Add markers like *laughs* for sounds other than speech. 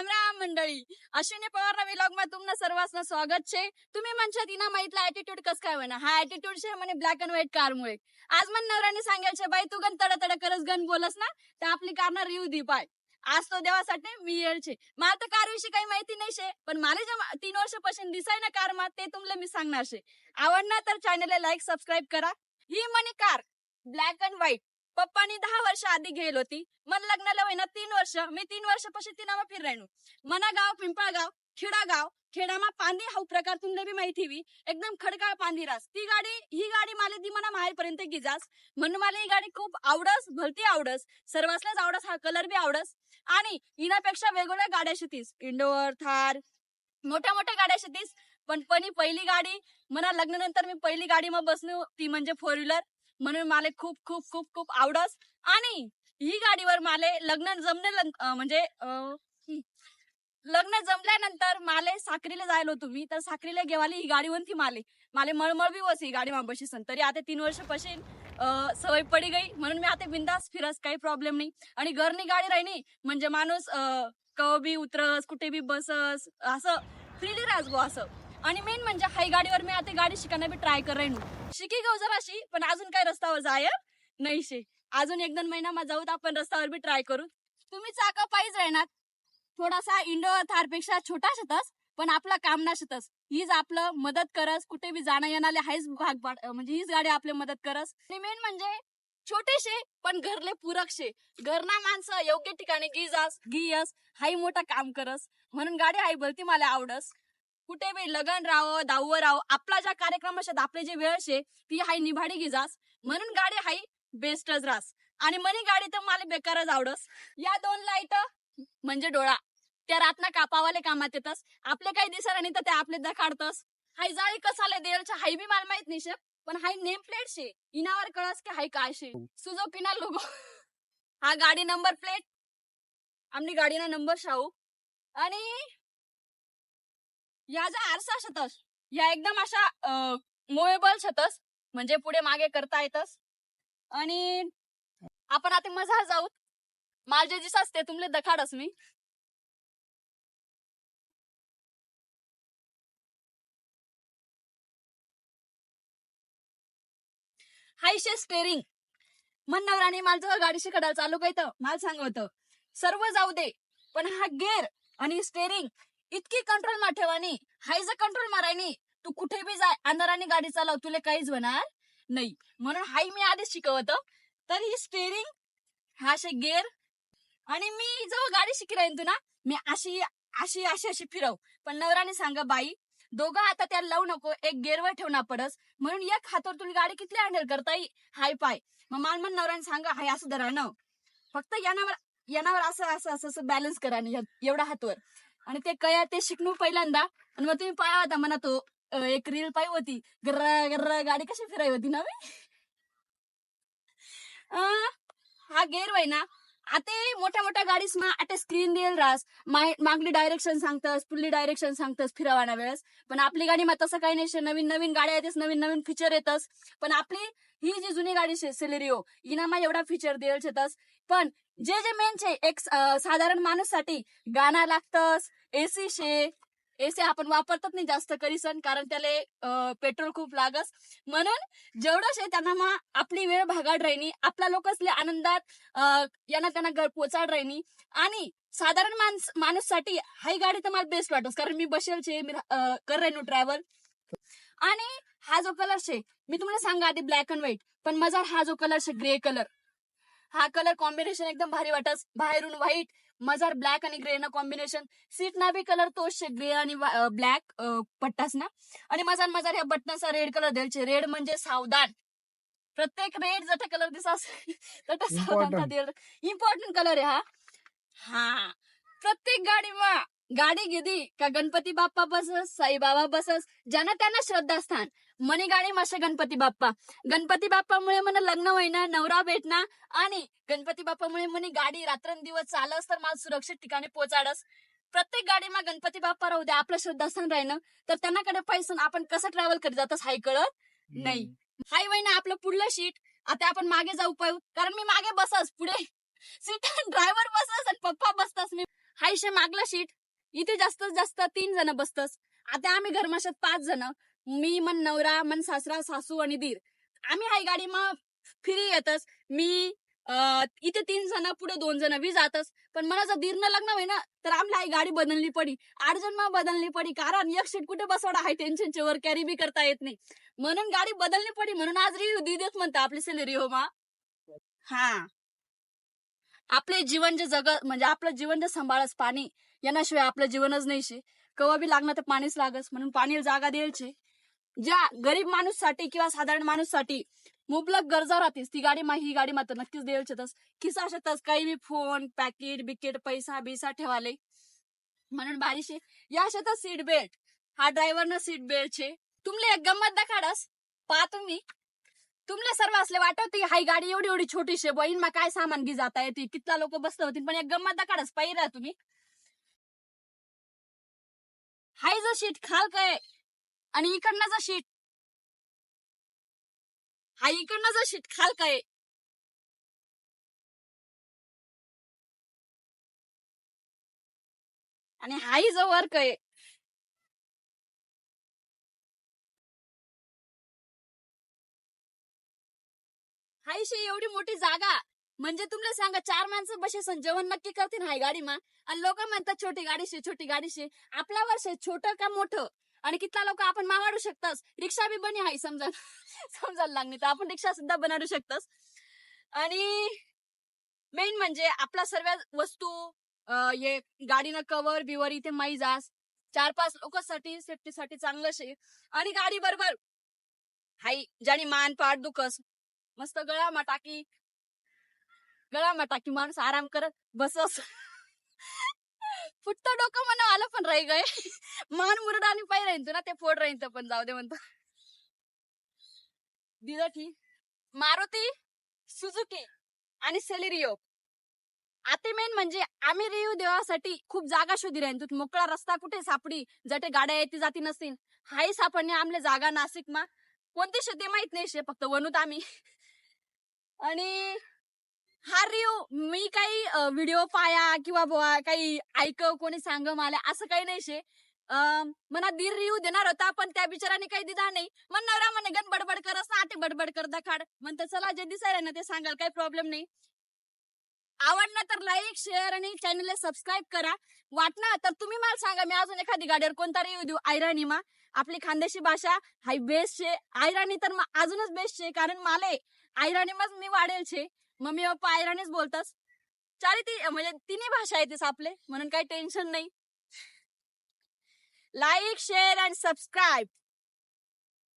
राम राम मंडळी. अश्विनी पवार विलॉगमध्ये तुमनं सर्वांचं स्वागत छे. तुम्ही म्हणशात तिना माहितला ऍटिट्यूड कस काय म्हणा हा ऍटिट्यूड शे म्हणे ब्लॅक अँड व्हाईट कार मुळे. आज मन नवऱ्याने सांगायचे बाई तू गण तड तड करस गण बोलस ना तर आपली कार ना रिव्ह दी पाय. आज तो देवासाठी मी येळचे मला तर कार विषयी काही माहिती नाही शे पण मला जे तीन वर्षापासून दिसाय ना कार मा ते तुमले मी सांगणार शे आवडणार तर चॅनलला लाईक सबस्क्राईब करा. ही म्हणे कार ब्लॅक अँड व्हाईट पप्पानी दहा वर्ष आधी घेल होती. मन लग्नाला होईना तीन वर्ष. मी तीन वर्ष पशी तिनामा फिर मना गाव पिंपळगाव खेडा गाव खेडामा पांदी हा प्रकार तुमले बी माहिती हवी एकदम खडकाळ पांदी रास. ती गाडी ही गाडी मला ती मना माहेरपर्यंत गिजास. म्हणून मला ही गाडी खूप आवडस भलती आवडस. सर्वांसलाच आवडस हा कलर बी आवडस. आणि हिनापेक्षा वेगवेगळ्या गाड्या शितीस. इंडोर थार मोठ्या मोठ्या गाड्या शितीस. पण पण पहिली गाडी मला लग्नानंतर मी पहिली गाडी मग बसलो. ती म्हणजे फोर व्हीलर म्हणून मला खूप खूप खूप खूप आवडस. आणि ही गाडीवर माले लग्न जमले म्हणजे लग्न जमल्यानंतर माले साखरीला जायलो तुम्ही तर साखरीला गेवाली ही गाडी ती माले. माले मळमळ बी वस ही गाडी मांबशी सन तरी आता तीन वर्ष पशीन सवय पडी गई. म्हणून मी आता बिंदास फिरस काही प्रॉब्लेम नाही. आणि घरनी गाडी राहिनी म्हणजे माणूस कवबी कव बी उतरस कुठे बी बसस असं फ्रीली राहस गो असं. आणि मेन म्हणजे हाय गाडीवर मी आता गाडी शिकायला बी ट्राय कर राहिनो शिकी जर जराशी पण अजून काय रस्त्यावर जाय नाही शे अजून एक दोन महिना मा जाऊ तर आपण रस्त्यावर बी ट्राय करू. तुम्ही चाका पाहिजे राहणार थोडासा इंडोर थारपेक्षा छोटा शतस पण आपला काम ना शतस. हीच आपलं मदत करस कुठे बी जाणं येणारे हाच भाग पाड- म्हणजे हीच गाडी आपली मदत करस. आणि मेन म्हणजे छोटेशे पण घरले पूरक शे घरना माणसं योग्य ठिकाणी गिजास गियस हाय मोठा काम करस. म्हणून गाडी हाय भलती मला आवडस. कुठे बी लगन राहो दावं राहो आपला ज्या कार्यक्रम असतात आपले जे वेळ शे ती हाय निभाडी गिजास म्हणून गाडी हाय बेस्टच रास. आणि मनी गाडी तर मला बेकारच आवडस. या दोन लाइट म्हणजे डोळा. त्या रातना कापावाले कामात येतस. आपले काही दिसत नाही तर ते आपले दखाडतस. हाय जाळी कसाले देरच्या हाय बी मला माहीत नाही शे पण हाय नेम प्लेट शे इनावर कळस की हाय काय शे. सुजो पिना लोगो. हा गाडी नंबर प्लेट. आमनी गाडीना नंबर शाहू. आणि या ज्या आरसा शतस या एकदम अशा मोएबल शतस म्हणजे पुढे मागे करता येतस. आणि आपण आता मजा जाऊ. माझे जे असते तुमले दखाडस मी. हायशे स्टेरिंग. म्हणणाराने माझं गाडीशी जेव्हा चालू काय तर मला होत. सर्व जाऊ दे पण हा गेअर आणि स्टेरिंग इतकी कंट्रोल मा ठेवानी. हाय जर कंट्रोल मारायनी. तू कुठे बी जाय अंधाराने गाडी चालव तुला काहीच होणार नाही. म्हणून हाय मी आधीच शिकवत. तर ही स्टेरिंग हा असे गेअर आणि मी जेव्हा गाडी शिकी राहीन तू ना मी अशी अशी अशी अशी फिरव. पण नवराने सांगा बाई दोघं हातात त्याला लावू नको. एक गेअरवर ठेवणार पडस. म्हणून एक हातावर तुला गाडी किती हँडल करता येईल? हाय पाय. मग मान मन नवऱ्याने सांगा हाय असं धरा न. फक्त यानावर यानावर असं असं असं असं बॅलन्स करा नि एवढ्या हातवर. आणि ते कया ते शिकणू पहिल्यांदा. आणि मग तुम्ही पाया होता म्हणा तो अं, एक रील पाय होती. गर्र गर्र गाडी कशी फिराय होती ना बे? अं, हा गेअर वय ना. आता मोठ्या मोठ्या गाडीस मा आता स्क्रीन देईल रास. मागली डायरेक्शन सांगतस पुढली डायरेक्शन सांगतस फिरवाना वेळेस. पण आपली गाडी मग तसं काही नाही शे. नवीन नवीन गाड्या येतेस नवीन नवीन फीचर येतस. पण आपली ही जी जुनी गाडी शे सिलेरिओ इनामा एवढा फीचर देईल शेतस. पण जे जे मेन छे एक साधारण माणूससाठी गाणं लागतस एसी शे एसी आपण वापरतात नाही जास्त करीसन कारण त्याला पेट्रोल खूप लागस. म्हणून जेवढं शे त्यांना मग आपली वेळ भागाड राहिनी आपल्या लोकसले आनंदात यांना त्यांना घर पोचाड राहिनी आणि साधारण माणस माणूस माणूससाठी हाही गाडी तर मला बेस्ट वाटत कारण मी बसेल छे मी कर राहिनो ट्रॅव्हल आणि हा जो कलर शे मी तुम्हाला सांगा आधी ब्लॅक अँड व्हाईट पण माझा हा जो कलर शे ग्रे कलर हा कलर कॉम्बिनेशन एकदम भारी वाटस बाहेरून व्हाईट मजार ब्लॅक आणि ग्रे ना कॉम्बिनेशन सीट ना बी कलर तोच शे ग्रे आणि ब्लॅक पट्टास ना. आणि मजार मजार ह्या बटनाचा रेड कलर द्यायचे रेड म्हणजे सावधान. प्रत्येक रेड जटा कलर दिसास तटा सावधानता Important. इम्पॉर्टंट कलर आहे हा. हा. प्रत्येक गाडी मा गाडी गिदी का गणपती बाप्पा बसस साईबाबा बसस ज्यांना त्यांना श्रद्धास्थान. मनी गाडी मासे गणपती बाप्पा. गणपती बाप्पामुळे मला लग्न होईना नवरा भेटना आणि गणपती बाप्पामुळे म्हणे गाडी रात्रंदिवस चालस तर मला सुरक्षित ठिकाणी पोचाडस. प्रत्येक गाडीमा गणपती बाप्पा राहू द्या आपलं श्रद्धास्थान राहिनं. तर त्यांनाकडे पैसून आपण कसं ट्रॅव्हल करीत जातस हाय कळत नाही. हायवे ना आपलं पुढलं शीट आता आपण मागे जाऊ पाहू. कारण मी मागे बसस पुढे सीट ड्रायव्हर बसस आणि पप्पा बसतास मी हा इशे मागला शीट इथे जास्तीत जास्त तीन जण बसतस. आता आम्ही घरमाशात पाच जण. मी मन नवरा मन सासरा सासू आणि दीर. आम्ही हाय गाडी मग फिरी येतच मी अं, इथे तीन जण पुढे दोन जण बी जातस. पण मला जर दीर न लग्न होई ना तर आम्हाला ही गाडी बदलली पडी. आठ जण मग बदलली पडी. कारण एक सीट कुठे बसवडा हाय टेन्शनचे वर कॅरी बी करता येत नाही. म्हणून गाडी बदलली पडी. म्हणून आज रिव्ह्यू दिदेच म्हणता आपली सॅलरी हो मा. हा. आपले जीवन जे जग म्हणजे आपलं जीवन जे सांभाळस पाणी याशिवाय आपलं जीवनच नाही शे कवा बी लागणार तर पाणीच लागस. म्हणून पाणी जागा द्यायची. ज्या गरीब माणूससाठी किंवा साधारण माणूससाठी मुबलक गरजा राहतीस ती गाडी मा ही गाडी मात्र नक्कीच द्यायचेतस खिसा शेतस काही बी फोन पॅकेट बिकेट पैसा बिसा ठेवाले. म्हणून बारीशे. या शेतात सीट बेल्ट हा ड्रायव्हरनं सीट बेल्ट छे तुमले एक गंमत दाखाडस पहा तुम्ही. तुमले सर्व असले वाटत हाय गाडी एवढी एवढी छोटीशी बहीण मा काय सामान घे जाता येते? कितला लोक बसत होती पण एक गंमत दाखाडस पाहिजे तुम्ही. हाय जो सीट खाल काय आणि इकडनं शीट हा इकडनं शीट खाल काय? आणि हाही जो वर्क आहे हायशी एवढी मोठी जागा. म्हणजे तुम्हाला सांगा चार माणसं बसेसन जेवण नक्की करतील हाय गाडी मा आणि लोक म्हणतात छोटी गाडीशी छोटी गाडीशी. आपल्या वर्ष छोटं का मोठं? आणि कितला लोक आपण मावाडू शकतस. रिक्षा बी बनी हाय समजा. *laughs* समजायला लागणे तर आपण रिक्षा सुद्धा बनवू शकतस. आणि मेन म्हणजे आपला सर्व वस्तू ये हे गाडीनं कवर बिवर इथे माई जास. चार पाच लोकांसाठी सेफ्टीसाठी चांगलं शे आणि गाडी बरोबर हाई ज्याने मान पाठ दुखस. मस्त गळा मा टाकी गळा मटाकी माणूस आराम करत बसस. *laughs* फुटतं डोकं म्हणा आलं पण राही गय *laughs* मान मुरड आणि पाय राहीन तू ना ते फोड राहीन पण जाऊ दे म्हणतो. दिलं मारुती सुझुकी आणि सेलेरिओ आता मेन म्हणजे आम्ही रिव्ह्यू देवासाठी खूप जागा शोधी राहीन. तू मोकळा रस्ता कुठे सापडी जटे गाड्या येते जाती नसतील. हाही सापडणे आमले जागा नाशिक मा कोणती शेती माहीत नाही शे फक्त वनूत आम्ही. आणि हा रिव्ह्यू मी काही व्हिडिओ पाया किंवा बुवा काही ऐक कोणी सांग मला असं काही नाही शे. अं, मना दीर रिव्ह्यू देणार होता पण त्या बिचाराने काही दिला नाही. मग नवरा म्हणे गण बडबड करस ना आटे बडबड कर खाड म्हणतं चला जे दिसायला ना ते सांगाल काही प्रॉब्लेम नाही. आवडलं तर लाईक शेअर आणि चॅनलला सबस्क्राईब करा. वाटणार तर तुम्ही मला सांगा मी अजून एखादी गाडीवर कोणता रिव्ह्यू देऊ? आयराणी मा. आपली खानदेशी भाषा हाय बेस्ट शे. आयराणी तर अजूनच बेस्ट शे कारण माले आयराणी मग मी वाढेल छे मम्मी मी आयराणीच बोलतास चारी ती म्हणजे तिन्ही भाषा येतेस आपले म्हणून काही टेन्शन नाही. Like share and subscribe